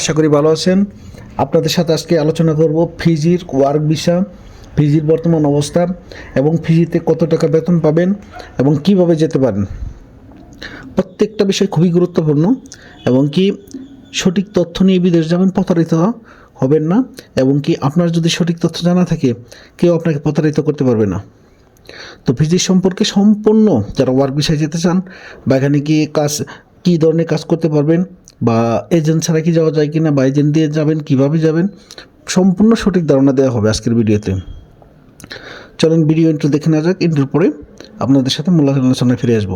আশা করি ভালো আছেন। আপনাদের সাথে আজকে আলোচনা করব ফিজির ওয়ার্ক ভিসা ফিজির বর্তমান অবস্থা এবং ফিজিতে কত টাকা বেতন পাবেন এবং কীভাবে যেতে পারেন। প্রত্যেকটা বিষয় খুবই গুরুত্বপূর্ণ এবং কি সঠিক তথ্য নিয়ে বিদেশ যাবেন প্রতারিত হবেন না এবং কি আপনার যদি সঠিক তথ্য জানা থাকে, কেউ আপনাকে প্রতারিত করতে পারবে না। তো ফিজির সম্পর্কে সম্পূর্ণ যারা ওয়ার্ক বিষয়ে যেতে চান, বা এখানে কি কাজ, কী ধরনের কাজ করতে পারবেন বা এজেন্ট ছাড়া কি যাওয়া যায় কিনা, বা এজেন্ট দিয়ে যাবেন, কীভাবে যাবেন, সম্পূর্ণ সঠিক ধারণা দেওয়া হবে আজকের ভিডিওতে। চলেন ভিডিও ইন্টু দেখে নেওয়া যাক। ইন্টুর পরে আপনাদের সাথে মূল্যায়ন আলোচনায় ফিরে আসব।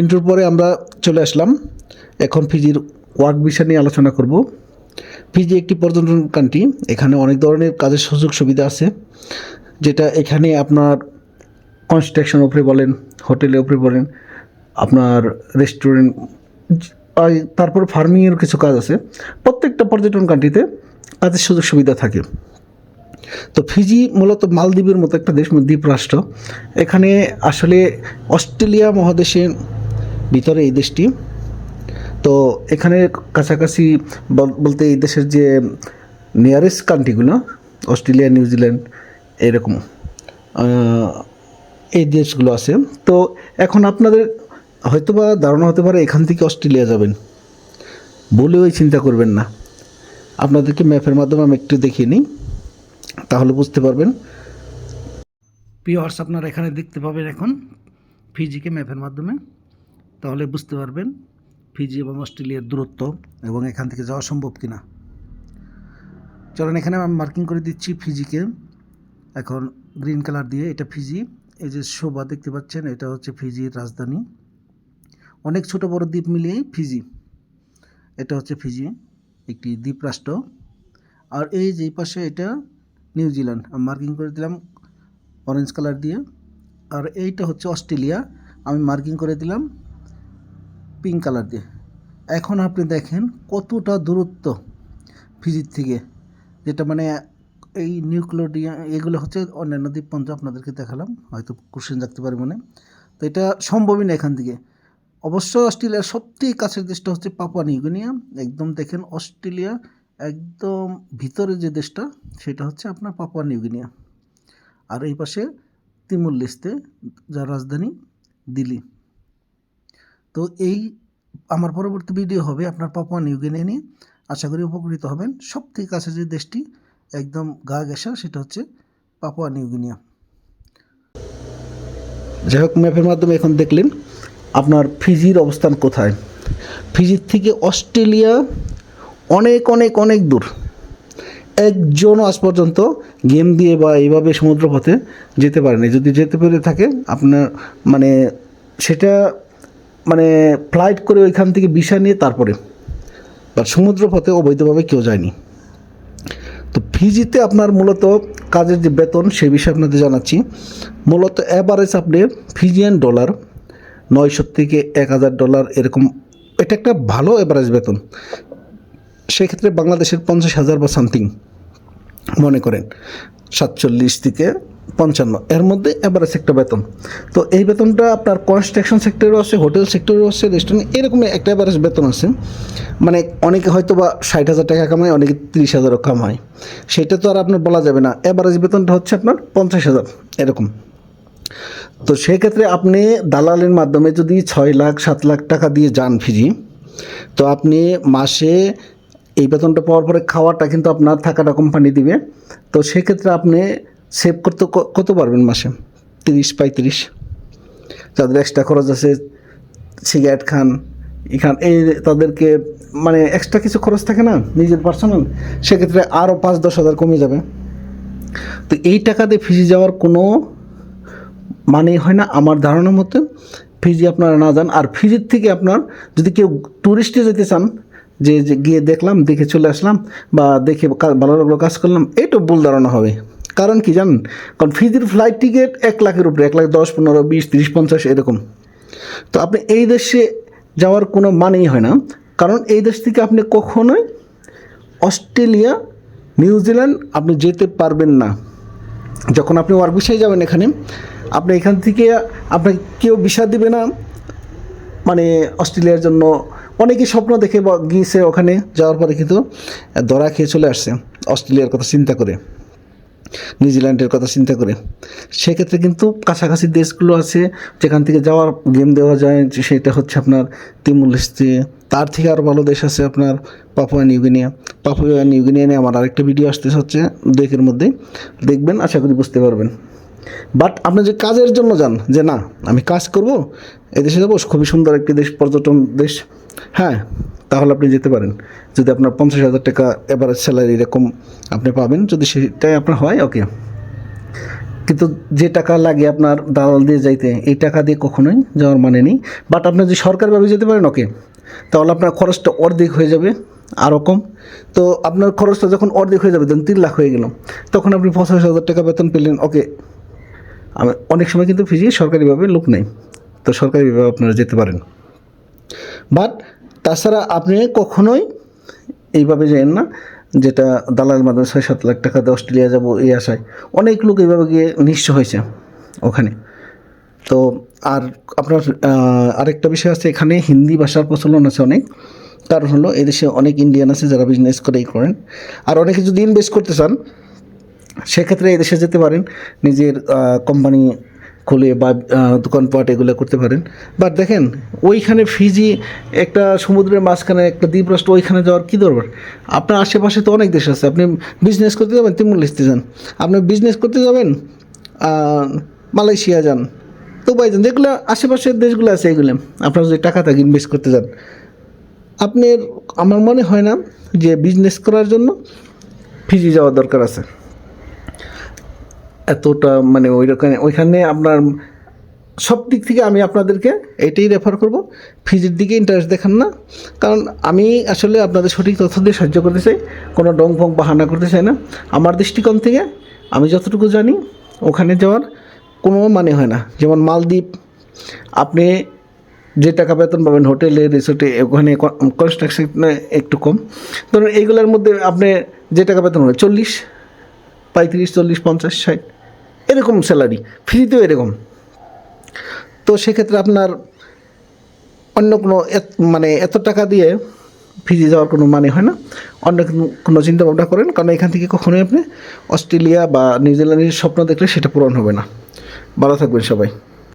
ইন্ট্রোর পরে আমরা চলে আসলাম। এখন ফিজির ওয়ার্ক বিষয় নিয়ে আলোচনা করব। ফিজি একটি পর্যটন কান্ট্রি এখানে অনেক ধরনের কাজের সুযোগ সুবিধা আছে। যেটা এখানে আপনার কনস্ট্রাকশন ওপরে বলেন হোটেলের ওপরে বলেন, আপনার রেস্টুরেন্ট তারপর ফার্মিংয়ের কিছু কাজ আছে। প্রত্যেকটা পর্যটন কান্ট্রিতে কাজের সুযোগ সুবিধা থাকে। তো ফিজি মূলত মালদ্বীপের মতো একটা দেশ দ্বীপ রাষ্ট্র এখানে আসলে অস্ট্রেলিয়া মহাদেশের ভিতরে এই দেশটি। তো এখানে কাছাকাছি বলতে এই দেশের যে নিয়ারেস্ট কান্ট্রিগুলো অস্ট্রেলিয়া নিউজিল্যান্ড এরকম এই দেশগুলো আছে। তো এখন আপনাদের হয়তোবা ধারণা হতে পারে এখান থেকে অস্ট্রেলিয়া যাবেন। বলেও চিন্তা করবেন না। আপনাদেরকে ম্যাপের মাধ্যমে আমি একটু দেখিয়ে নিই, তাহলে বুঝতে পারবেন। পিওয়ার্স আপনারা এখানে দেখতে পাবেন এখন ফিজিকে ম্যাপের মাধ্যমে। তাহলে বুঝতে পারবেন ফিজি এবং অস্ট্রেলিয়ার দূরত্ব এবং এখান থেকে যাওয়া সম্ভব কিনা। চলেন, এখানে আমি মার্কিং করে দিচ্ছি ফিজিকে। এখন গ্রিন কালার দিয়ে এটা ফিজি। এই যে শোভা দেখতে পাচ্ছেন, এটা হচ্ছে ফিজির রাজধানী। অনেক ছোট বড় দ্বীপ মিলিয়ে ফিজি। এটা হচ্ছে ফিজি, একটি দ্বীপ রাষ্ট্র। আর এই যে পাশে এটা নিউজিল্যান্ড আমি মার্কিং করে দিলাম অরেঞ্জ কালার দিয়ে। আর এইটা হচ্ছে অস্ট্রেলিয়া। আমি মার্কিং করে দিলাম পিঙ্ক কালার দিয়ে। এখন আপনি দেখেন কতটা দূরত্ব ফিজির থেকে, যেটা মানে এই নিউক্লিওডিয়া, এগুলো হচ্ছে অন্যান্য দ্বীপপুঞ্জ আপনাদেরকে দেখালাম, হয়তো কোশ্চেন রাখতে পারি মনে। তো এটা সম্ভবই না এখান থেকে। অবশ্য অস্ট্রেলিয়ার সবথেকে কাছের দেশটা হচ্ছে পাপুয়া নিউগিনিয়া। একদম দেখেন অস্ট্রেলিয়া একদম ভিতরে যে দেশটা, সেটা হচ্ছে আপনার পাপুয়া নিউগিনিয়া। আর এই পাশে তিমুর লিস্তে, যার রাজধানী দিল্লি। তো এই আমার পরবর্তী ভিডিও হবে আপনার পাপুয়া নিউগিনিয়া নিয়ে। আশা করি উপকৃত হবেন। সব থেকে কাছে যে দেশটি একদম গা ঘেঁষা, সেটা হচ্ছে পাপুয়া নিউগিনিয়া যাই হোক, ম্যাপের মাধ্যমে এখন দেখলেন আপনার ফিজির অবস্থান কোথায়। ফিজির থেকে অস্ট্রেলিয়া অনেক অনেক অনেক দূর। একজনও আজ পর্যন্ত গেম দিয়ে বা এইভাবে সমুদ্রপথে যেতে পারেনি। যদি যেতে পেরে থাকে, আপনার মানে সেটা মানে ফ্লাইট করে ওইখান থেকে বিষা নিয়ে তারপরে। বা সমুদ্রপথে অবৈধভাবে কেউ যায়নি। তো ফিজিতে আপনার মূলত কাজের যে বেতন, সে বিষয়ে আপনাদের জানাচ্ছি। মূলত অ্যাভারেজ আপনি ফিজিয়ান ডলার নয়শো থেকে এক হাজার ডলার এরকম, এটা একটা ভালো অ্যাভারেজ বেতন। সেক্ষেত্রে বাংলাদেশের পঞ্চাশ হাজার বা সামথিং মনে করেন। সাতচল্লিশ থেকে পঞ্চান্ন। এর মধ্যে অ্যাভারেজ একটা বেতন। তো এই বেতনটা আপনার কনস্ট্রাকশন সেক্টরেও আছে হোটেল সেক্টরেও আছে রেস্টুরেন্ট এরকম একটা অ্যাভারেজ বেতন আছে। মানে অনেকে হয়তো বা ষাট হাজার টাকা কামায়, অনেকে তিরিশ হাজারও কামায়। সেটা তো আর আপনার বলা যাবে না। অ্যাভারেজ বেতনটা হচ্ছে আপনার পঞ্চাশ হাজার, এরকম। তো সেক্ষেত্রে আপনি দালালের মাধ্যমে যদি ছয় লাখ, সাত লাখ টাকা দিয়ে যান ফিজি, তো আপনি মাসে এই বেতনটা পাওয়ার পরে খাওয়াটা কিন্তু আপনার থাকাটা কোম্পানি দিবে। তো সেক্ষেত্রে আপনি সেভ করতে কত পারবেন মাসে? তিরিশ, পঁয়ত্রিশ। যাদের এক্সট্রা খরচ আছে, সিগারেট খান এখান এই তাদেরকে মানে এক্সট্রা কিছু খরচ থাকে না, নিজের পার্সোনাল সেক্ষেত্রে আরও পাঁচ, দশ হাজার কমে যাবে। তো এই টাকা দিয়ে ফিজি যাওয়ার কোনো মানেই হয় না আমার ধারণা মতে। ফিজি আপনারা না যান, আর ফিজির থেকে আপনার যদি কেউ ট্যুরিস্টে যেতে চান, যে গিয়ে দেখলাম, দেখে চলে আসলাম, বা দেখে ভালো লাগল, কাজ করলাম এটা ভুল ধারণা হবে। কারণ কি জানেন? কারণ ফিজির ফ্লাইট টিকিট এক লাখের উপরে, এক লাখ দশ, পনেরো, বিশ, তিরিশ, পঞ্চাশ, এরকম। তো আপনি এই দেশে যাওয়ার কোনো মানেই হয় না। কারণ এই দেশ থেকে আপনি কখনোই অস্ট্রেলিয়া নিউজিল্যান্ড আপনি যেতে পারবেন না। যখন আপনি ওয়ার্ক বিষয়ে যাবেন এখানে, আপনি এখান থেকে আপনাকে কেউ ভিসা দিবে না। মানে অস্ট্রেলিয়ার জন্য অনেকে স্বপ্ন দেখে গিয়েছে ওখানে যাওয়ার পরে কিন্তু ধরা খেয়ে চলে আসছে। অস্ট্রেলিয়ার কথা চিন্তা করে। নিউজিল্যান্ডের কথা চিন্তা করে সেক্ষেত্রে কিন্তু কাছাকাছি দেশগুলো আছে, যেখান থেকে যাওয়ার গেম দেওয়া যায়, সেটা হচ্ছে আপনার তিমুলিস্তি তার থেকে আরও ভালো দেশ আছে আপনার পাপুয়া নিউগিনিয়া পাপুয়া নিউগিনিয়া নিয়ে আমার আরেকটা ভিডিও আসতে হচ্ছে দুয়েকের মধ্যে। দেখবেন, আশা করি বুঝতে পারবেন। বাট আপনি যে কাজের জন্য যান, যে না, আমি কাজ করব এই দেশে যাব, খুবই সুন্দর একটি দেশ, পর্যটন দেশ হ্যাঁ তাহলে আপনি যেতে পারেন। যদি আপনার পঞ্চাশ হাজার টাকা এভারেজ স্যালারি এরকম আপনি পাবেন, যদি সেটাই আপনার হয় ওকে কিন্তু যে টাকা লাগে আপনার দালাল দিয়ে যাইতে, এই টাকা দিয়ে কখনোই যাওয়ার মানে নেই। বাট আপনি যদি সরকারিভাবে যেতে পারেন ওকে তাহলে আপনার খরচটা অর্ধেক হয়ে যাবে আরও কম। তো আপনার খরচটা যখন অর্ধেক হয়ে যাবে ধরুন তিন লাখ হয়ে গেল, তখন আপনি পঞ্চাশ হাজার টাকা বেতন পেলেন ওকে আমি অনেক সময় কিন্তু ফিজি সরকারিভাবে লোক নেই। তো সরকারিভাবে আপনারা যেতে পারেন। বাট তাছাড়া আপনি কখনোই এইভাবে যাবেন না, যেটা দালালের মাধ্যমে ছয় সাত লাখ টাকা দিয়ে অস্ট্রেলিয়া যাব এই আশায় অনেক লোক এইভাবে গিয়ে নিঃস্ব হয়েছে ওখানে। তো আর আপনার আরেকটা বিষয় আছে, এখানে হিন্দি ভাষার প্রচলন আছে অনেক। কারণ হলো এদেশে অনেক ইন্ডিয়ান আছে যারা বিজনেস করেই করেন। আর অনেকে যদি ইনভেস্ট করতে চান সেক্ষেত্রে এদেশে যেতে পারেন, নিজের কোম্পানি খুলে বা দোকানপাট এগুলো করতে পারেন। বাট দেখেন, ওইখানে ফিজি একটা সমুদ্রের মাঝখানে একটা দ্বীপরাষ্ট্র, ওইখানে যাওয়ার কী দরকার? আপনার আশেপাশে তো অনেক দেশ আছে, আপনি বিজনেস করতে যাবেন তিমুল লিখতে যান। আপনি বিজনেস করতে যাবেন মালয়েশিয়া যান, দুবাই যান, যেগুলো আশেপাশের দেশগুলো আছে এগুলো, আপনার যদি টাকা থাকে ইনভেস্ট করতে যান। আপনার, আমার মনে হয় না যে বিজনেস করার জন্য ফিজি যাওয়ার দরকার আছে। এতটা মানে ওই রকম ওইখানে আপনার সব দিক থেকে আমি আপনাদেরকে এটাই রেফার করব। ফিজির দিকে ইন্টারেস্ট দেখান না। কারণ আমি আসলে আপনাদের সঠিক তথ্য দিয়ে সাহায্য করতে চাই, কোনো ডং ফং বাহানা করতে চাই না। আমার দৃষ্টিকোণ থেকে আমি যতটুকু জানি, ওখানে যাওয়ার কোনো মানে হয় না। যেমন মালদ্বীপ, আপনি যে টাকা বেতন পাবেন হোটেলে, রিসোর্টে, ওখানে কনস্ট্রাকশনে একটু কম। ধরুন এইগুলোর মধ্যে আপনি যে টাকা বেতন হবে, চল্লিশ, পঁয়ত্রিশ, চল্লিশ, পঞ্চাশ, ষাট। এরকম স্যালারি ফ্রিতেও এরকম। তো সেক্ষেত্রে আপনার অন্য কোনো মানে এত টাকা দিয়ে ফিজি যাওয়ার কোনো মানে হয় না। অন্য কোনো- কোনো চিন্তা ভাবনা করেন, কারণ এখান থেকে কখনোই আপনি অস্ট্রেলিয়া বা নিউজিল্যান্ডের স্বপ্ন দেখলে সেটা পূরণ হবে না। ভালো থাকবেন সবাই।